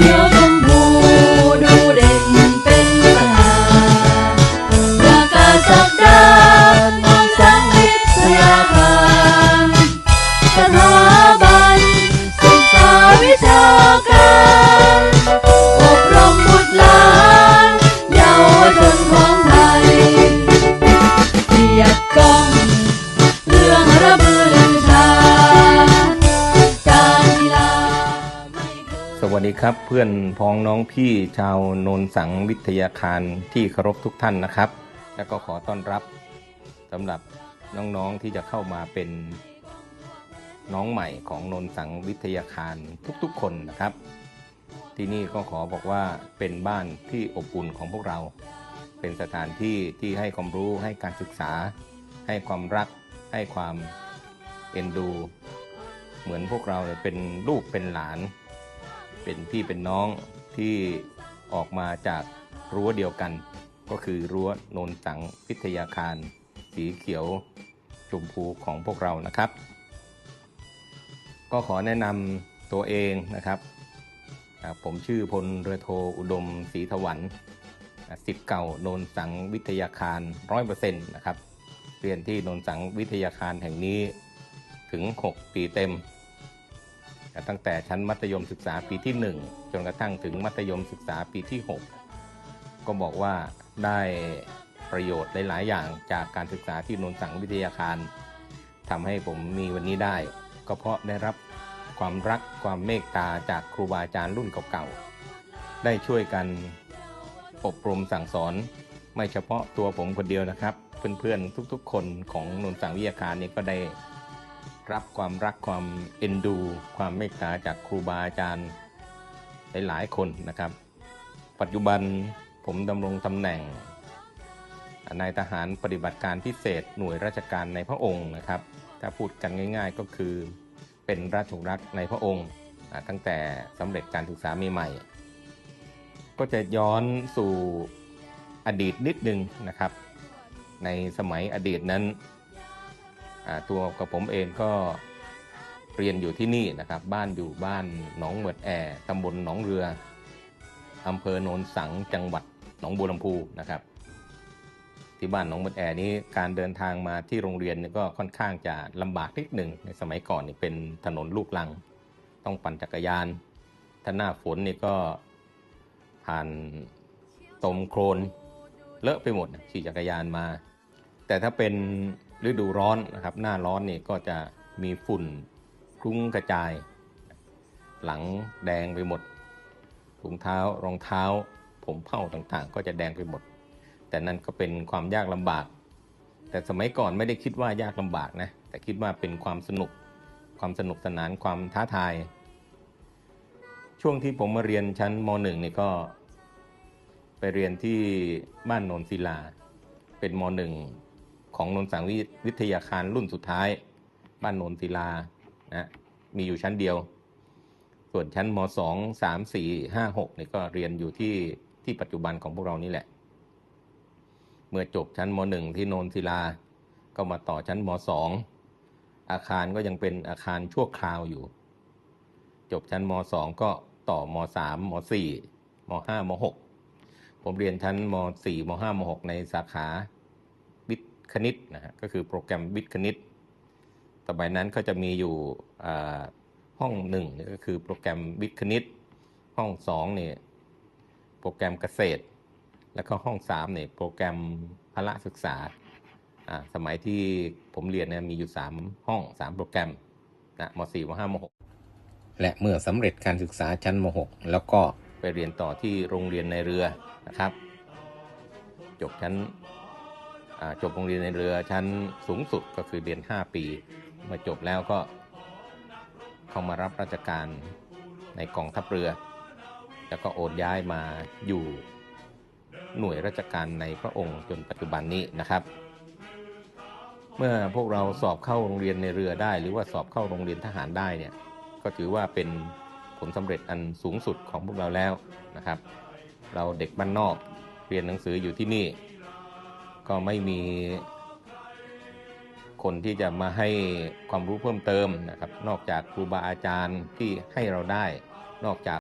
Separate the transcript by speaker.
Speaker 1: เสวัส
Speaker 2: ดีครับเพื่อนพ้องน้องพี่ชาวโนนสังวิทยาคารที่เคารพทุกท่านนะครับ แล้วก็ขอต้อนรับสำหรับน้องๆที่จะเข้ามาเป็นน้องใหม่ของโนนสังวิทยาคารทุกๆ คนนะครับ ที่นี่ก็ขอบอกว่าเป็นบ้านที่อบอุ่นของพวกเรา เป็นสถานที่ที่ให้ความรู้ให้การศึกษา ให้ความรัก ให้ความเอ็นดู เหมือนพวกเราเนี่ยเป็นลูกเป็นหลาน เป็นพี่เป็นน้องที่ออกมาจากรั้วเดียวกัน ก็คือรั้วโนนสังพิทยาคาร สีเขียวชมพูของพวกเรานะครับ ก็ขอแนะนำตัวเองนะครับ ผมชื่อพลเรือโทอุดมศรีถวันสิทธิ์เก่าโนนสังวิทยาคารร้อยเปอร์เซ็นต์นะครับเรียนที่โนนสังวิทยาคารแห่งนี้ถึง 6 ปีเต็ม ตั้งแต่ชั้นมัธยมศึกษาปีที่ 1 จนกระทั่งถึงมัธยมศึกษาปีที่ 6 ก็บอกว่าได้ประโยชน์หลาย ๆ อย่างจากการศึกษาที่นนสังวิทยาคารทำให้ผมมีวันนี้ได้ ก็เพราะได้รับความรักความเมตตาจากครูบาอาจารย์รุ่นเก่าๆ ได้ช่วยกันอบรมสั่งสอน ไม่เฉพาะตัวผมคนเดียวนะครับ เพื่อนๆทุกๆ คนของนนสังวิทยาคารนี้ก็ได้ รับความรักความเอ็นดู ความเมตตาจากครูบาอาจารย์หลายๆคนนะครับ ปัจจุบันผมดำรงตำแหน่งนายทหารปฏิบัติการพิเศษหน่วยราชการในพระองค์นะครับ ถ้าพูดกันง่าย ๆก็คือเป็นราชรักในพระองค์ ตั้งแต่สำเร็จการศึกษาใหม่ๆก็จะย้อนสู่อดีตนิดนึงนะครับ ในสมัยอดีตนั้น ตัวกับผมเองก็เรียนอยู่ที่นี่นะครับ บ้านอยู่บ้านหนองเหมือดแอตำบลหนองเรืออำเภอโนนสังจังหวัดหนองบัวลำพูนะครับ ที่บ้านหนองเหมือดแอนี้การเดินทางมาที่โรงเรียนก็ค่อนข้างจะลำบากนิดหนึ่งในสมัยก่อนนี่เป็นถนนลูกลัง ต้องปั่นจักรยานถ้าหน้าฝนนี่ก็ผ่านตมโคลนเลอะไปหมดขี่จักรยานมา แต่ถ้าเป็น ฤดูร้อนนะครับ หน้าร้อนนี่ก็จะมีฝุ่นคลุ้งกระจาย หลังแดงไปหมดถุงเท้ารองเท้า ผมเผ้าต่างๆ ก็จะแดงไปหมด แต่นั่นก็เป็นความยากลำบาก แต่สมัยก่อนไม่ได้คิดว่ายากลำบากนะ แต่คิดว่าเป็นความสนุก ความสนุกสนานความท้าทาย ช่วงที่ผมมาเรียนชั้นม .1 นี่ก็ ไปเรียนที่บ้านโนนศิลา เป็นม .1 ของนนสังวิทยาคารรุ่นสุดท้าย บ้านโนนศิลานะมีอยู่ชั้นเดียว ส่วนชั้นม 2 3 4 5 6นี่ก็เรียนอยู่ที่ที่ปัจจุบันของพวกเรานี่แหละ เมื่อจบชั้นม 1 ที่โนนศิลา ก็มาต่อชั้นม 2 อาคารก็ยังเป็นอาคารชั่วคราวอยู่ จบชั้นม 2 ก็ต่อม 3 ม 4 ม 5 ม 6 ผมเรียนชั้นม 4 ม 5 ม 6 ในสาขา คณิตนะฮะก็คือโปรแกรมวิทย์คณิตสมัยนั้นก็จะมีอยู่ห้องหนึ่งนี่ก็คือโปรแกรมวิทย์คณิต ห้องสองเนี่ยโปรแกรมเกษตร แล้วก็ห้องสามเนี่ยโปรแกรมพละศึกษาอ่าสมัยที่ผมเรียนเนี่ยมีอยู่3ห้อง3โปรแกรมนะม .4 ม .5 ม .6 และเมื่อสำเร็จการศึกษาชั้นม .6 แล้วก็ไปเรียนต่อที่โรงเรียนในเรือนะครับ จบชั้น จบโรงเรียนในเรือชั้นสูงสุดก็คือเรียน 5 ปี เมื่อจบแล้วก็เข้ามารับราชการในกองทัพเรือ แล้วก็โอนย้ายมาอยู่หน่วยราชการในพระองค์จนปัจจุบันนี้นะครับ เมื่อพวกเราสอบเข้าโรงเรียนในเรือได้ หรือว่าสอบเข้าโรงเรียนทหารได้เนี่ยก็ถือว่าเป็นผลสำเร็จอันสูงสุดของพวกเราแล้วนะครับ เราเด็กบ้านนอกเรียนหนังสืออยู่ที่นี่ ก็ไม่มีคนที่จะมาให้ความรู้เพิ่มเติมนะครับ นอกจากครูบาอาจารย์ที่ให้เราได้นอกจาก